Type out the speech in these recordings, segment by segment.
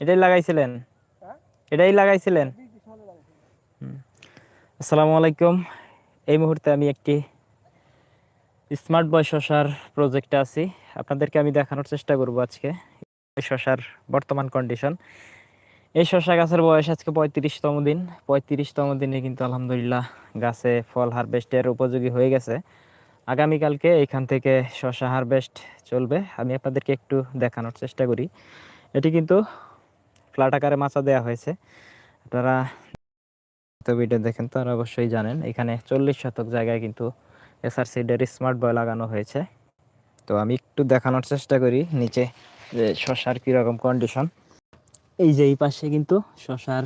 এটাই লাগাইছিলেন? হ্যাঁ? এটাই লাগাইছিলেন? আসসালামু আলাইকুম। এই মুহূর্তে আমি একটি স্মার্ট বয় শশার প্রজেক্টে আছি। আপনাদেরকে আমি দেখানোর চেষ্টা করব আজকে। শশার বর্তমান কন্ডিশন এই শশা গাছের বয়স আজকে পঁয়ত্রিশতম দিন। পঁয়ত্রিশতম দিনে কিন্তু আলহামদুলিল্লাহ গাছে ফল হারভেস্টের উপযোগী হয়ে গেছে। আগামীকালকে এখান থেকে শশা হারভেস্ট চলবে। আমি আপনাদেরকে একটু দেখানোর চেষ্টা করি। এটি কিন্তু ফ্ল্যাট আকারে মাচা দেওয়া হয়েছে। আপনারা ভিডিও দেখেন, তারা অবশ্যই জানেন। এখানে চল্লিশ শতক জায়গায় কিন্তু এসআর সিডের স্মার্ট বয় লাগানো হয়েছে। তো আমি একটু দেখানোর চেষ্টা করি নিচে যে শশার কীরকম কন্ডিশন এই যে এই পাশে কিন্তু শশার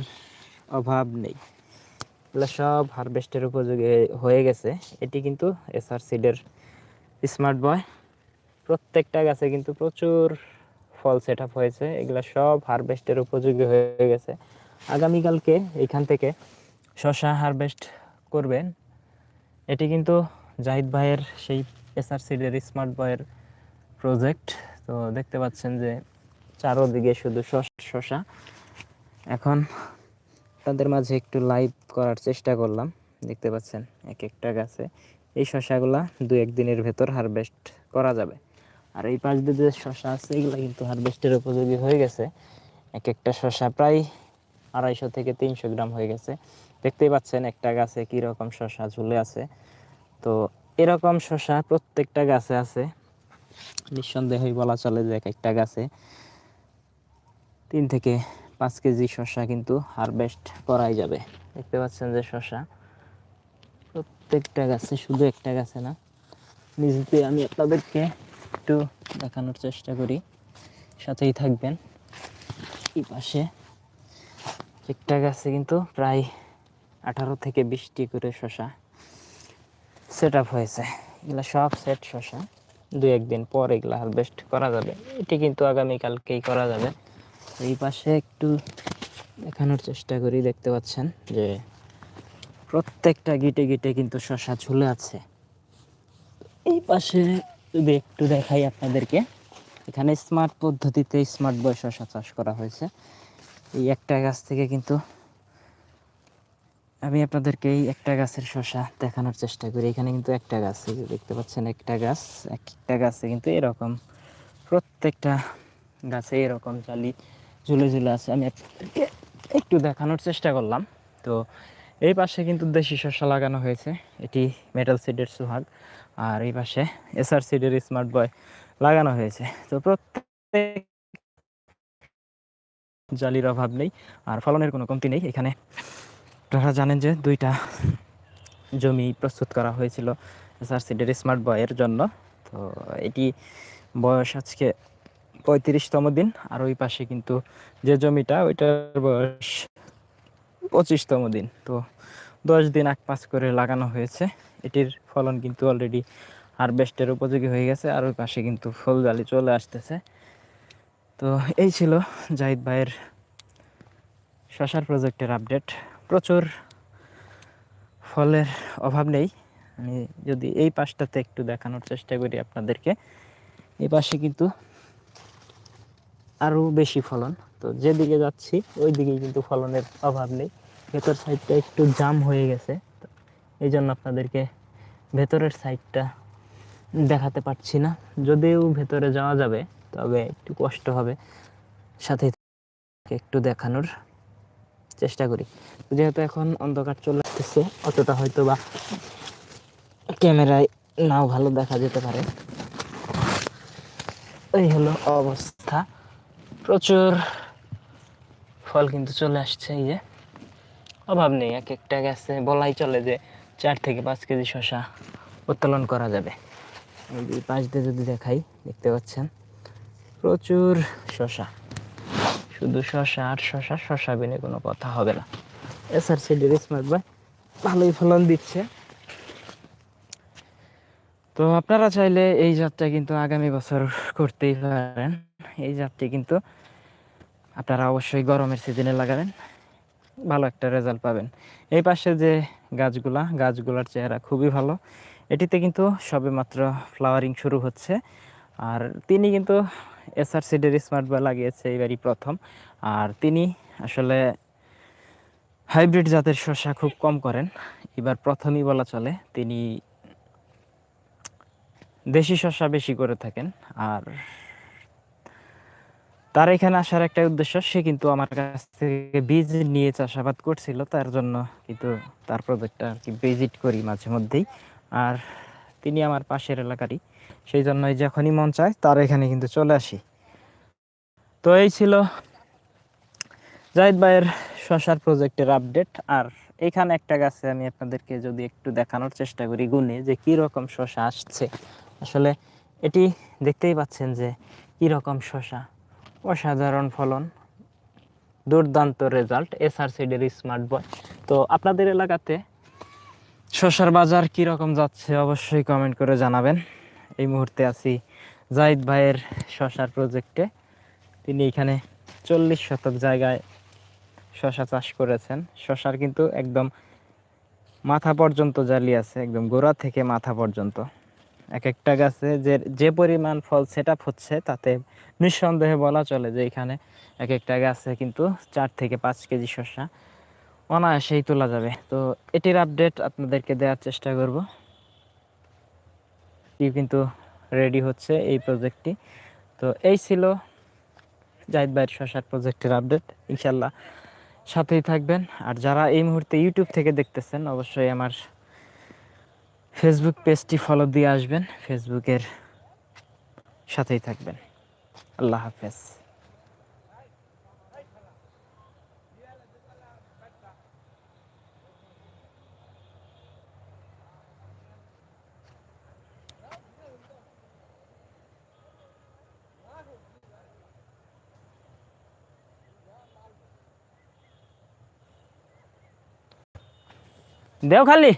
অভাব নেই। এগুলো সব হারভেস্টের উপযোগী হয়ে গেছে। এটি কিন্তু এসআর সিডের স্মার্ট বয় প্রত্যেকটা গাছে কিন্তু প্রচুর ফল সেট আপ হয়েছে, এগুলো সব হারভেস্টের উপযোগী হয়ে গেছে। আগামীকালকে এখান থেকে শশা হারভেস্ট করবেন। এটি কিন্তু জাহিদ ভাইয়ের সেই এসআর সিডের স্মার্ট বয়ের প্রজেক্ট তো দেখতে পাচ্ছেন যে চারোদিকে শুধু শশা এখন তাদের মাঝে একটু লাইভ করার চেষ্টা করলাম। দেখতে পাচ্ছেন, এক একটা গাছে। এই শশাগুলা দু একদিনের ভেতর হারভেস্ট করা যাবে। আর এই পাশ দিয়ে যে শশা আছে, এগুলো কিন্তু হারভেস্টের উপযোগী হয়ে গেছে। এক একটা শশা প্রায় আড়াইশো থেকে তিনশো গ্রাম হয়ে গেছে। দেখতেই পাচ্ছেন একটা গাছে কি রকম শশা ঝুলে আছে। তো এরকম শশা প্রত্যেকটা গাছে আছে। নিঃসন্দেহেই বলা চলে যে এক একটা গাছে তিন থেকে পাঁচ কেজি শশা কিন্তু হারভেস্ট করাই যাবে। দেখতে পাচ্ছেন যে শশা প্রত্যেকটা গাছে, শুধু একটা গাছে না। নিজেতে আমি আপনাদেরকে একটু দেখানোর চেষ্টা করি। সাথেই থাকবেন। এই পাশে একটা গাছে কিন্তু প্রায় আঠারো থেকে বিশটি করে শশা সেট আপ হয়েছে। এগুলো সব সেট শশা। দু একদিন পর এগুলো হারভেস্ট করা যাবে। এটি কিন্তু আগামীকালকেই করা যাবে। এই পাশে একটু দেখানোর চেষ্টা করি। দেখতে পাচ্ছেন যে প্রত্যেকটা গিটে গিটে কিন্তু শশা ঝুলে আছে। এই পাশে যদি একটু দেখাই আপনাদেরকে। এখানে স্মার্ট পদ্ধতিতে স্মার্ট বয় শশা চাষ করা হয়েছে। এই একটা গাছ থেকে কিন্তু আমি আপনাদেরকে এই একটা গাছের শশা দেখানোর চেষ্টা করি। এখানে কিন্তু একটা গাছ দেখতে পাচ্ছেন একটা গাছ, একটা গাছে কিন্তু এরকম প্রত্যেকটা গাছে এরকম জালি ঝুলে ঝুলে আছে। আমি আপনাদেরকে একটু দেখানোর চেষ্টা করলাম। তো এই পাশে কিন্তু দেশি শসা লাগানো হয়েছে। এটি মেটাল সিডের সুহাগ। আর এই পাশে এসআর সিডের স্মার্ট বয় লাগানো হয়েছে। তো প্রত্যেক জালির অভাব নেই আর ফলনের কোনো কমতি নেই। এখানে আপনারা জানেন যে দুইটা জমি প্রস্তুত করা হয়েছিল এসআর সিডের স্মার্ট বয়ের জন্য। তো এটি বয়স আজকে পঁয়ত্রিশতম দিন আর ওই পাশে কিন্তু যে জমিটা, ওইটার বয়স পঁচিশতম দিন। তো দশ দিন আগ পাঁচ করে লাগানো হয়েছে। এটির ফলন কিন্তু অলরেডি হারভেস্টের উপযোগী হয়ে গেছে আর ওই পাশে কিন্তু ফুল জালি চলে আসতেছে। তো এই ছিল জাহিদ ভাইয়ের শশার প্রজেক্টের আপডেট প্রচুর ফলের অভাব নেই। আমি যদি এই পাশটাতে একটু দেখানোর চেষ্টা করি আপনাদেরকে, এই পাশে কিন্তু আরও বেশি ফলন। তো যেদিকে যাচ্ছি ওই দিকেই কিন্তু ফলনের অভাব নেই। ভেতর সাইডটা একটু জাম হয়ে গেছে। এই জন্য আপনাদেরকে ভেতরের সাইডটা দেখাতে পারছি না। যদিও ভেতরে যাওয়া যাবে, তবে একটু কষ্ট হবে। সাথে একটু দেখানোর চেষ্টা করি। যেহেতু এখন অন্ধকার চলে আসতেছে, অতটা হয়তো বা ক্যামেরায় নাও ভালো দেখা যেতে পারে। এই হলো অবস্থা। প্রচুর ফল কিন্তু চলে আসছে এই যে। অভাব নেই, এক একটা গাছে বলাই চলে যে চার থেকে পাঁচ কেজি শশা উত্তোলন করা যাবে। এই পাশ দিয়ে যদি দেখাই, দেখতে পাচ্ছেন? প্রচুর শশা শুধু শশা আর শশা শশা বিনে কোনো কথা হবে না। এসআর সিডির স্মার্ট ভাই ভালোই ফলন দিচ্ছে। তো আপনারা চাইলে এই জাতটা কিন্তু আগামী বছর করতেই পারেন। এই জাতটি কিন্তু আপনারা অবশ্যই গরমের সিজনে লাগাবেন। ভালো একটা রেজাল্ট পাবেন। এই পাশে যে গাছগুলা, গাছগুলার চেহারা খুবই ভালো। এটিতে কিন্তু সবে মাত্র ফ্লাওয়ারিং শুরু হচ্ছে। আর তিনি কিন্তু এসআর সিডের স্মার্ট বয় লাগিয়েছে এবারই প্রথম। আর তিনি আসলে হাইব্রিড জাতের শসা খুব কম করেন। এবার প্রথমই বলা চলে, তিনি দেশি শসা বেশি করে থাকেন। আর তার এখানে আসার একটা উদ্দেশ্য, সে কিন্তু আমার কাছ থেকে বীজ নিয়ে চাষাবাদ করছিল, তার জন্য কিন্তু তার প্রজেক্টটা আর কি ভিজিট করি মাঝে মধ্যেই। আর তিনি আমার পাশের এলাকারই, সেই জন্যই যখনই মন চায় তার এখানে কিন্তু চলে আসি। তো এই ছিল জাহিদ ভাইয়ের শশার প্রজেক্টের আপডেট আর এখানে একটা গাছে আমি আপনাদেরকে যদি একটু দেখানোর চেষ্টা করি গুনে যে কি রকম শশা আসছে। আসলে এটি দেখতেই পাচ্ছেন যে কি রকম শশা। অসাধারণ ফলন। দুর্দান্ত রেজাল্ট এসআর সিডের স্মার্ট বয় তো আপনাদের এলাকাতে শশার বাজার কি রকম যাচ্ছে অবশ্যই কমেন্ট করে জানাবেন। এই মুহূর্তে আছি জাহিদ ভাইয়ের শশার প্রজেক্টে তিনি এখানে চল্লিশ শতক জায়গায় শশা চাষ করেছেন। শশার কিন্তু একদম মাথা পর্যন্ত জালি আছে, একদম গোড়া থেকে মাথা পর্যন্ত। এক একটা গাছে যে যে পরিমাণ ফল সেট হচ্ছে, তাতে নিঃসন্দেহে বলা চলে যে এখানে এক একটা গাছে কিন্তু চার থেকে পাঁচ কেজি শসা অনায়াসেই তোলা যাবে। তো এটির আপডেট আপনাদেরকে দেওয়ার চেষ্টা করব। কিন্তু রেডি হচ্ছে এই প্রজেক্টটি তো এই ছিল জাহিদ ভাইয়ের শশার প্রজেক্টের আপডেট ইনশাল্লাহ সাথেই থাকবেন। আর যারা এই মুহূর্তে ইউটিউব থেকে দেখতেছেন, অবশ্যই আমার ফেসবুক পেজটি ফলো দিয়ে আসবেন ফেসবুকের সাথেই থাকবেন। আল্লাহ হাফেজ। দেও খালি।